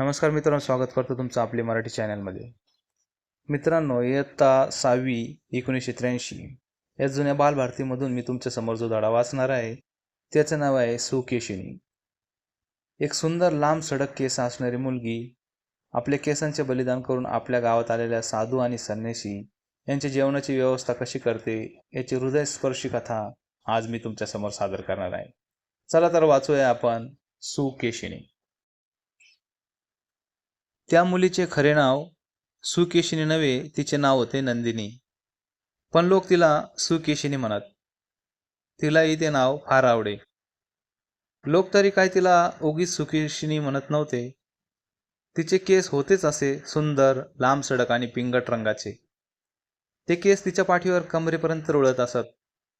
नमस्कार मित्रांनो स्वागत करतो तुमचं आपले मराठी चॅनलमध्ये. मित्रांनो इयत्ता सहावी एकोणीसशे त्र्याऐंशी. या जुन्या बालभारतीमधून मी तुमच्यासमोर जो धडा वाचणार आहे त्याचं नाव आहे सुकेशिनी. एक सुंदर लांब सडक केस असणारी मुलगी आपल्या केसांचे बलिदान करून आपल्या गावात आलेल्या साधू आणि संन्यासी यांच्या जेवणाची व्यवस्था कशी करते याची हृदयस्पर्शी कथा आज मी तुमच्यासमोर सादर करणार आहे. चला तर वाचूया आपण सुकेशिनी. त्या मुलीचे खरे नाव सुकेशिनी नव्हे तिचे नाव होते नंदिनी. पण लोक तिला सुकेशिनी म्हणत. तिलाही ते नाव फार आवडे. लोक तरी काय तिला उगीच सुकेशिनी म्हणत नव्हते. तिचे केस होतेच असे सुंदर लांब सडक आणि पिंगट रंगाचे. ते केस तिच्या पाठीवर कमरेपर्यंत रुळत असत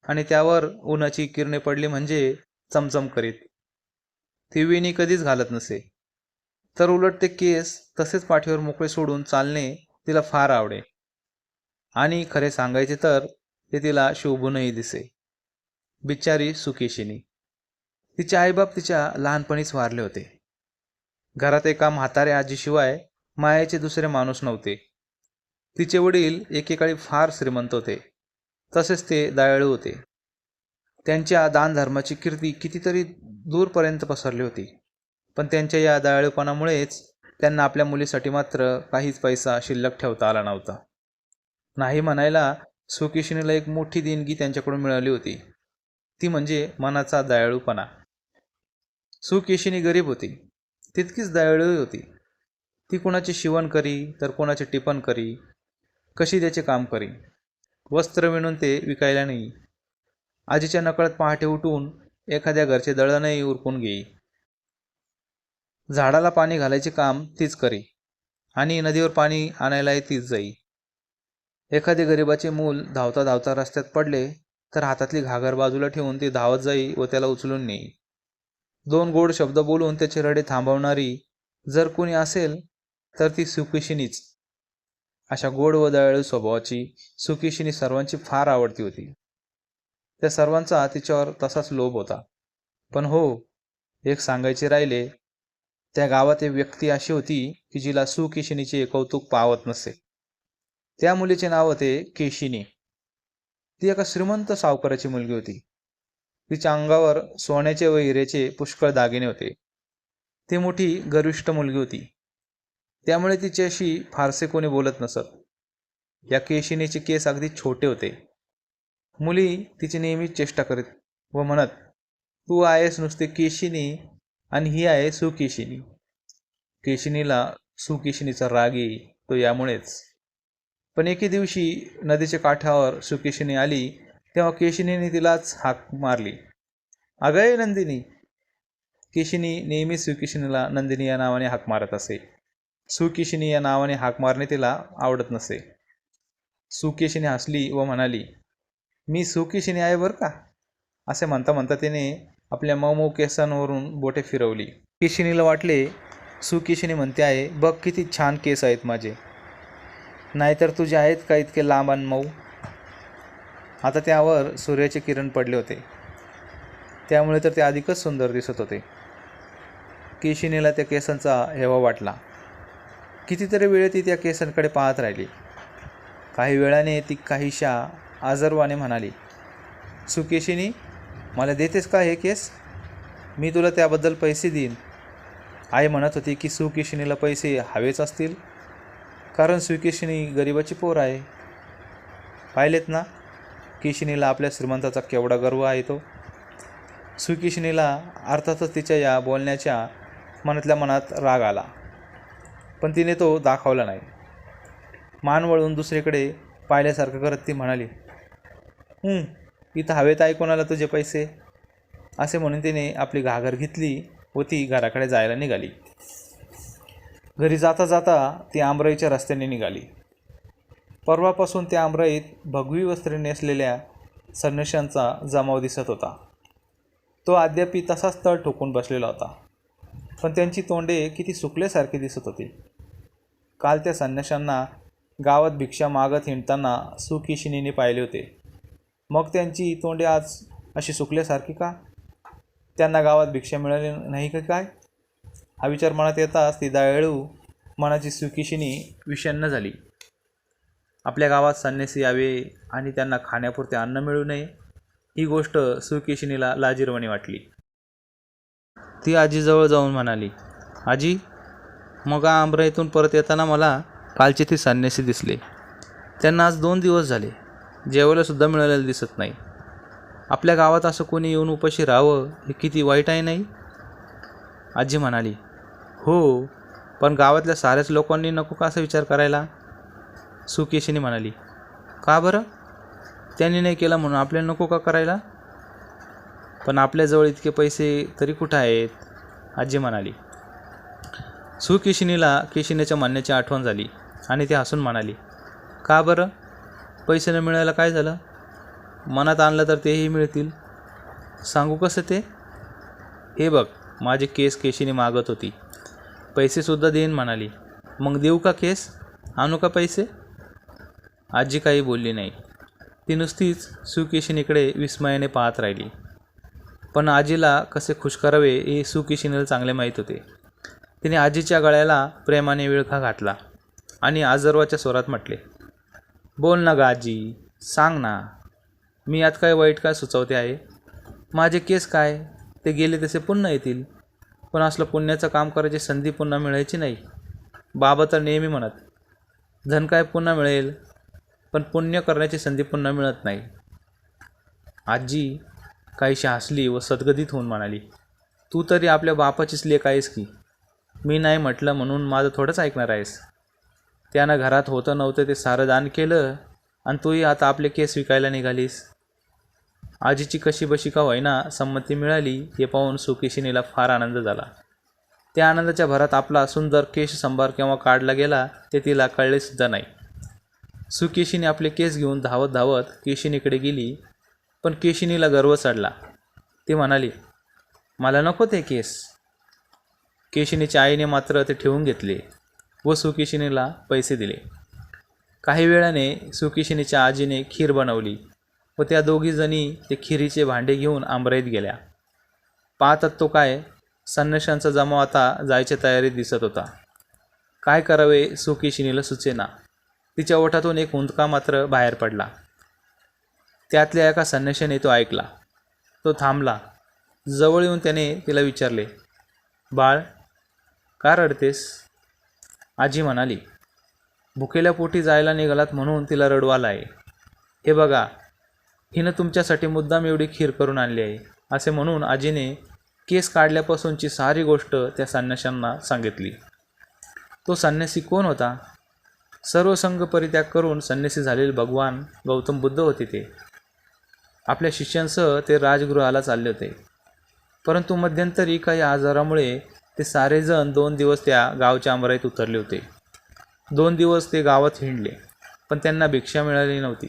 आणि त्यावर उन्हाची किरणे पडली म्हणजे चमचम करीत. ती वेणी कधीच घालत नसे. तर उलट ते केस तसेच पाठीवर मोकळे सोडून चालणे तिला फार आवडे. आणि खरे सांगायचे तर ते तिला शोभूनही दिसे. बिचारी सुकेशिनी तिचे आईबाप तिच्या लहानपणीच वारले होते. घरात एका म्हाताऱ्या आजीशिवाय मायाचे दुसरे माणूस नव्हते. तिचे वडील एकेकाळी फार श्रीमंत होते. तसेच ते दयाळू होते. त्यांच्या दानधर्माची कीर्ती कितीतरी दूरपर्यंत पसरली होती. पण त्यांच्या या दयाळूपणामुळेच त्यांना आपल्या मुलीसाठी मात्र काहीच पैसा शिल्लक ठेवता आला नव्हता. नाही म्हणायला सुकेशिनीला एक मोठी देणगी त्यांच्याकडून मिळाली होती. ती म्हणजे मनाचा दयाळूपणा. सुकेशिनी गरीब होती. तितकीच दयाळूही होती. ती कोणाचे शिवण करी तर कोणाचे टिपण करी कशी त्याचे काम करी? वस्त्र विणून ते विकायला नाही. आजीच्या नकळत पहाटे उठून एखाद्या घरचे दळणही उरकून घेई. झाडाला पाणी घालायचे काम तीच करी आणि नदीवर पाणी आणायलाही तीच जाई. एखादे गरिबाचे मूल धावता धावता रस्त्यात पडले तर हातातली घागर बाजूला ठेवून ती धावत जाई व त्याला उचलून नेई. दोन गोड शब्द बोलून त्याचे रडे थांबवणारी जर कोणी असेल तर ती सुकिशिनीच अशा गोड व दयाळू स्वभावाची सुकिशिनी सर्वांची फार आवडती होती. त्या सर्वांचा तिच्यावर तसाच लोभ होता. पण हो एक सांगायचे राहिले त्या गावात एक व्यक्ती अशी होती की जिला सुकेशिनीचे कौतुक पावत नसे. त्या मुलीचे नाव होते केशिनी. ती एका श्रीमंत सावकाराची मुलगी होती. तिच्या अंगावर सोन्याचे व हिरेचे पुष्कळ दागिने होते. ती मोठी गर्विष्ठ मुलगी होती. त्यामुळे तिच्याशी फारसे कोणी बोलत नसत. या केशिनीचे केस अगदी छोटे होते. मुली तिची नेहमीच चेष्टा करीत व म्हणत तू आहेस नुसते केशिनी आणि ही आहे सुकेशिनी. केशिनीला सुकेशिनीचा राग येई तो यामुळेच. पण एके दिवशी नदीच्या काठावर सुकेशिनी आली तेव्हा केशिनीने तिलाच हाक मारली. अगय नंदिनी! केशिनी नेहमी सुकेशिनीला नंदिनी या नावाने हाक मारत असे. सुकेशिनी या नावाने हाक मारणे तिला आवडत नसे. सुकेशिनी हसली व म्हणाली मी सुकेशिनी आहे बरं का? असे म्हणता म्हणता तिने आपल्या मऊ केसांवरून बोटे फिरवली. केशिनीला वाटले सुकेशिनी म्हणते आहे बघ किती छान केस आहेत माझे. नाहीतर तुझे आहेत का इतके लांब आणि मऊ? आता त्यावर सूर्याचे किरण पडले होते. त्यामुळे तर ते अधिकच सुंदर दिसत होते. केशिनीला त्या केसांचा हेवा वाटला. कितीतरी वेळ ती त्या केसांकडे पाहत राहिली. काही वेळाने ती काहीशा आजरवाने म्हणाली सुकेशिनी मला देतेस का हे केस? मी तुला त्याबद्दल पैसे देईन. आई म्हणत होती की सुकेशिनीला पैसे हवेच असतील. कारण सुकेशिनी गरिबाची पोर आहे. पाहिलेत ना? केशिनीला आपल्या श्रीमंताचा केवढा गर्व आहे तो. सुकेशिनीला अर्थातच तिच्या या बोलण्याच्या मनातल्या मनात राग आला. पण तिने तो दाखवला नाही. मान वळून दुसरीकडे पाहिल्यासारखं करत ती म्हणाली इथं हवेत आहे कोणाला तुझे पैसे? असे म्हणून तिने आपली घागर घेतली व ती घराकडे जायला निघाली. घरी जाता जाता ती आंबराईच्या रस्त्याने निघाली. परवापासून त्या आंबराईत भगवी वस्त्रे नेसलेल्या संन्याशांचा जमाव दिसत होता. तो अद्यापी तसाच तळ ठोकून बसलेला होता. पण त्यांची तोंडे किती सुकल्यासारखी दिसत होती. काल त्या संन्याशांना गावात भिक्षा मागत हिंडताना सुखिशिनीने पाहिले होते. मग त्यांची तोंडे आज अशी सुकल्यासारखी का? त्यांना गावात भिक्षा मिळाली नाही का काय? हा विचार मनात येताच ती दयाळू मनाची सुकीशिनी विषण्ण झाली. आपल्या गावात संन्यासी यावे आणि त्यांना खाण्यापुरते अन्न मिळू नये ही गोष्ट सुकेशिनीला लाजीरवाणी वाटली. ती आजीजवळ जाऊन म्हणाली आजी मग आमरा इथून परत येताना मला कालचे ते संन्यासी दिसले. त्यांना आज दोन दिवस झाले. जेवायलासुद्धा मिळालेलं दिसत नाही. आपल्या गावात असं कोणी येऊन उपाशी राहावं हे किती वाईट आहे नाही? आजी म्हणाली हो पण गावातल्या साऱ्याच लोकांनी नको का असा विचार करायला? सुकेशिनी म्हणाली का बरं? त्यांनी नाही केला म्हणून आपल्याला नको का करायला? पण आपल्याजवळ इतके पैसे तरी कुठं आहेत? आजी म्हणाली. सुकेशिनीला केशिनीच्या म्हणण्याची आठवण झाली आणि ती हसून म्हणाली का बरं? पैसे न मिळायला काय झालं? मनात आणलं तर तेही मिळतील. सांगू कसं ते? हे बघ माझे केस केशीने मागत होती. पैसेसुद्धा देईन म्हणाली. मग देऊ का केस? आणू का पैसे? आजी काही बोलली नाही. ती नुसतीच सुकेशिनीकडे विस्मयाने पाहत राहिली. पण आजीला कसे खुश करावे हे सुकेशिनीला चांगले माहीत होते. तिने आजीच्या गळ्याला प्रेमाने विळखा घातला आणि आजरवाच्या स्वरात म्हटले बोल ना गाजी सांग ना. मी यात काय वाईट काय सुचवते आहे? माझे केस काय? ते गेले तसे पुन्हा येतील. पण असलं पुण्याचं काम करायची संधी पुन्हा मिळायची नाही. बाबा तर नेहमी म्हणत धन काय पुन्हा मिळेल? पण पुण्य करण्याची संधी पुन्हा मिळत नाही. आजी काहीशी हसली व सदगदित होऊन म्हणाली तू तरी आपल्या बापाचीच लेख आहेस की? मी नाही म्हटलं म्हणून माझं थोडंच ऐकणार आहेस. त्यानं घरात होतं नव्हतं ते सारं दान केलं आणि तूही आता आपले केस विकायला निघालीस. आजीची कशी बशी का होईना संमती मिळाली हे पाहून सुकेशिनीला फार आनंद झाला. त्या आनंदाच्या भरात आपला सुंदर केश संभार केव्हा काढला गेला ते तिला कळलेसुद्धा नाही. सुकेशीने आपले केस घेऊन धावत धावत केशिनीकडे गेली पण केशिनीला गर्व चढला. ती म्हणाली मला नको ते केस. केशिनीच्या आईने मात्र ते ठेवून घेतले. व सुकिशिनीला पैसे दिले. काही वेळाने सुकिशिनीच्या आजीने खीर बनवली व त्या दोघीजणी ते खिरीचे भांडे घेऊन आंबराईत गेल्या. पाहतात तो काय संन्याशांचा जमाव आता जायच्या तयारीत दिसत होता. काय करावे सुकिशिनीला सुचेना. तिच्या ओठातून एक हुंदका मात्र बाहेर पडला. त्यातल्या एका संन्याशाने तो ऐकला. तो थांबला. जवळ येऊन त्याने तिला विचारले बाळ का रडतेस? आजी म्हणाली भुकेल्या पोटी जायला निघालात म्हणून तिला रडवाला आहे. हे बघा हिनं तुमच्यासाठी मुद्दाम एवढी खीर करून आणली आहे असे म्हणून आजीने केस काढल्यापासूनची सारी गोष्ट त्या संन्याशांना सांगितली. तो संन्यासी कोण होता? सर्व संघ परित्याग करून संन्यासी झालेले भगवान गौतम बुद्ध होते ते. आपल्या शिष्यांसह ते राजगृहाला चालले होते. परंतु मध्यंतरी काही आजारामुळे ते सारेजण दोन दिवस त्या गावच्या अंबराईत उतरले होते. दोन दिवस ते गावात हिंडले पण त्यांना भिक्षा मिळाली नव्हती.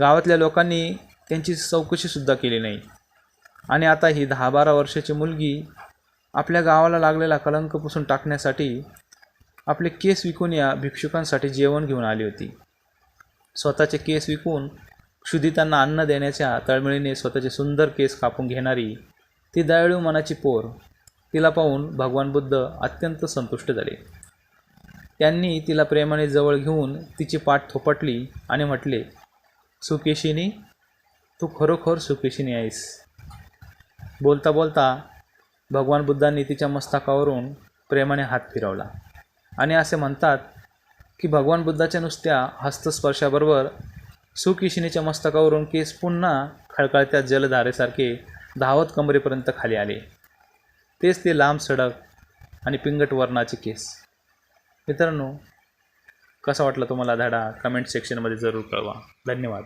गावातल्या लोकांनी त्यांची चौकशीसुद्धा केली नाही. आणि आता ही दहा बारा वर्षाची मुलगी आपल्या गावाला लागलेला कलंक पुसून टाकण्यासाठी आपले केस विकून या भिक्षुकांसाठी जेवण घेऊन आली होती. स्वतःचे केस विकून क्षुदितांना अन्न देण्याच्या तळमळीने स्वतःचे सुंदर केस कापून घेणारी ती दयाळू मनाची पोर तिला पाहून भगवान बुद्ध अत्यंत संतुष्ट झाले. त्यांनी तिला प्रेमाने जवळ घेऊन तिची पाठ थोपटली आणि म्हटले सुकेशिनी तू खरोखर सुकेशिनी आहेस. बोलता बोलता भगवान बुद्धांनी तिच्या मस्तकावरून प्रेमाने हात फिरवला आणि असे म्हणतात की भगवान बुद्धाच्या नुसत्या हस्तस्पर्शाबरोबर सुकेशिनीच्या मस्तकावरून केस पुन्हा खळखळत्या जलधारेसारखे धावत कमरेपर्यंत खाली आले. तेच ते लांब सडक आणि पिंगट वर्णाचे केस. मित्रांनो कसा वाटला तुम्हाला धडा? कमेंट सेक्शनमध्ये जरूर कळवा. धन्यवाद.